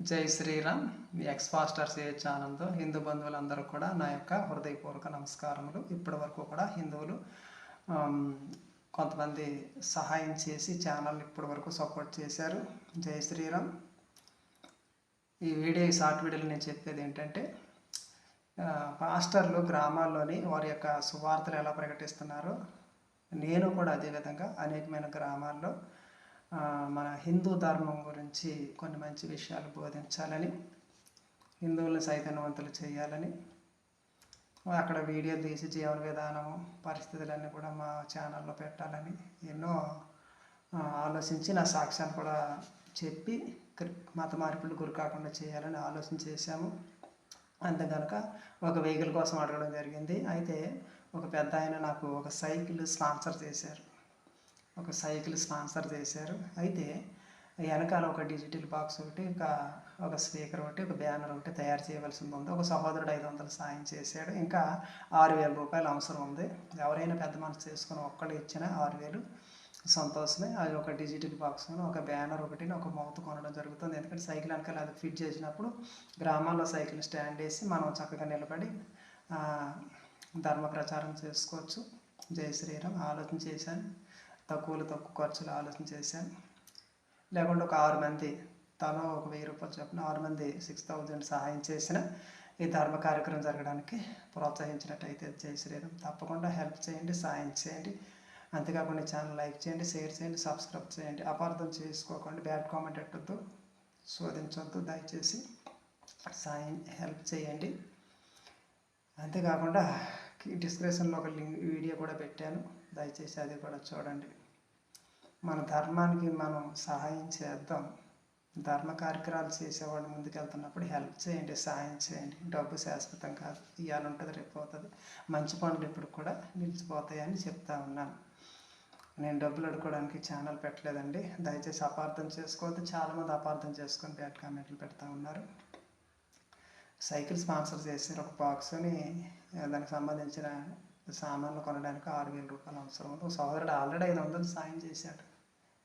జై శ్రీరామ్. మీ ex pastor CH Anand Hindu బంధువులందరూ కూడా నా యొక్క హృదయపూర్వక నమస్కారములు. ఇప్పటి వరకు కూడా హిందువులు కొంతమంది సహాయం చేసి ఛానల్ ఇప్పటి వరకు సపోర్ట్ చేశారు. జై శ్రీరామ్. ఈ వీడియో ఈ షార్ట్ వీడియోలో నేను చెప్పేది ఏంటంటే పాస్టర్లు గ్రామాల్లోని వారి యొక్క సువార్తలు ఎలా ప్రకటిస్తున్నారో? నేను కూడా అదేవిధంగా అనేకమైన గ్రామాల్లో మన హిందూ ధర్మం గురించి కొన్ని మంచి విషయాలు బోధించాలని హిందువులను చైతన్యవంతులు చేయాలని అక్కడ వీడియో తీసి జీవన విధానము పరిస్థితులన్నీ కూడా మా ఛానల్లో పెట్టాలని ఎన్నో ఆలోచించి నా సాక్ష్యాన్ని కూడా చెప్పి మత మార్పులు గురి కాకుండా చేయాలని ఆలోచన చేశాము. అంతే కనుక ఒక వెహికల్ కోసం అడగడం జరిగింది. అయితే ఒక పెద్ద ఆయన నాకు ఒక సైకిల్ స్పాన్సర్ చేశారు. ఒక సైకిల్ స్పాన్సర్ చేశారు. అయితే వెనకాల ఒక డిజిటల్ బాక్స్ ఒకటి ఒక ఒక స్పీకర్ ఒకటి ఒక బ్యానర్ ఒకటి తయారు చేయవలసింది ఉంది. ఒక సహోదరుడు ఐదు వందలు సాయం చేశాడు. ఇంకా ఆరు వేల రూపాయలు అవసరం ఉంది. ఎవరైనా పెద్ద మనసు చేసుకుని ఒక్కళ్ళు ఇచ్చిన ఆరు వేలు సంతోషమే. అది ఒక డిజిటల్ బాక్స్ ఒక బ్యానర్ ఒకటి ఒక మౌత్ కొనడం జరుగుతుంది. ఎందుకంటే సైకిల్ వెనకాల అది ఫిట్ చేసినప్పుడు గ్రామాల్లో సైకిల్ స్టాండ్ వేసి మనం చక్కగా నిలబడి ధర్మ ప్రచారం చేసుకోవచ్చు. జై శ్రీరామ్. ఆలోచన చేశాను. తక్కువలో తక్కువ ఖర్చులు ఆలోచన చేశాను లేకుంటే ఒక ఆరు మంది తలో ఒక వెయ్యి రూపాయలు చొప్పున ఆరు మంది సిక్స్ థౌజండ్ సహాయం చేసిన ఈ ధర్మ కార్యక్రమం జరగడానికి ప్రోత్సహించినట్టయితే జై శ్రీరామ్. తప్పకుండా హెల్ప్ చేయండి సాయం చేయండి. అంతేకాకుండా ఛానల్ లైక్ చేయండి షేర్ చేయండి సబ్స్క్రైబ్ చేయండి. అపార్థం చేసుకోకండి బ్యాడ్ కామెంట్ పెట్టద్దు శోధించొద్దు. దయచేసి సాయం హెల్ప్ చేయండి. అంతేకాకుండా డిస్క్రిప్షన్లో ఒక లింక్ వీడియో కూడా పెట్టాను. దయచేసి అది కూడా చూడండి. మన ధర్మానికి మనం సహాయం చేద్దాం. ధర్మ కార్యక్రమాలు చేసేవాళ్ళు ముందుకెళ్తున్నప్పుడు హెల్ప్ చేయండి సహాయం చేయండి. డబ్బు శాశ్వతం కాదు. ఇవాళ ఉంటుంది రేపు అవుతుంది మంచి పనులు ఇప్పుడు కూడా నిలిచిపోతాయని చెప్తా ఉన్నాను. నేను డబ్బులు అడుకోవడానికి ఛానల్ పెట్టలేదండి. దయచేసి అపార్థం చేసుకోవద్దు. చాలామంది అపార్థం చేసుకొని బ్యాడ్ కామెంట్లు పెడతా ఉన్నారు. సైకిల్ స్పాన్సర్ చేశారు ఒక బాక్స్ని దానికి సంబంధించిన సామాన్లు కొనడానికి ఆరు వేల రూపాయలు అవసరం ఉంది. సోదరుడు ఆల్రెడీ ఐదు వందలు సాయం చేశాడు.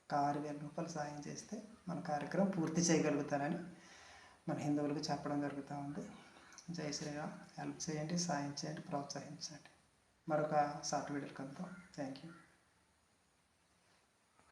ఒక ఆరు వేల రూపాయలు సాయం చేస్తే మన కార్యక్రమం పూర్తి చేయగలుగుతారని మన హిందువులకు చెప్పడం జరుగుతూ ఉంది. జై శ్రీరామ్. హెల్ప్ చేయండి సాయం చేయండి ప్రోత్సహించండి. మరొక షార్ట్ వీడియోకి థ్యాంక్ యూ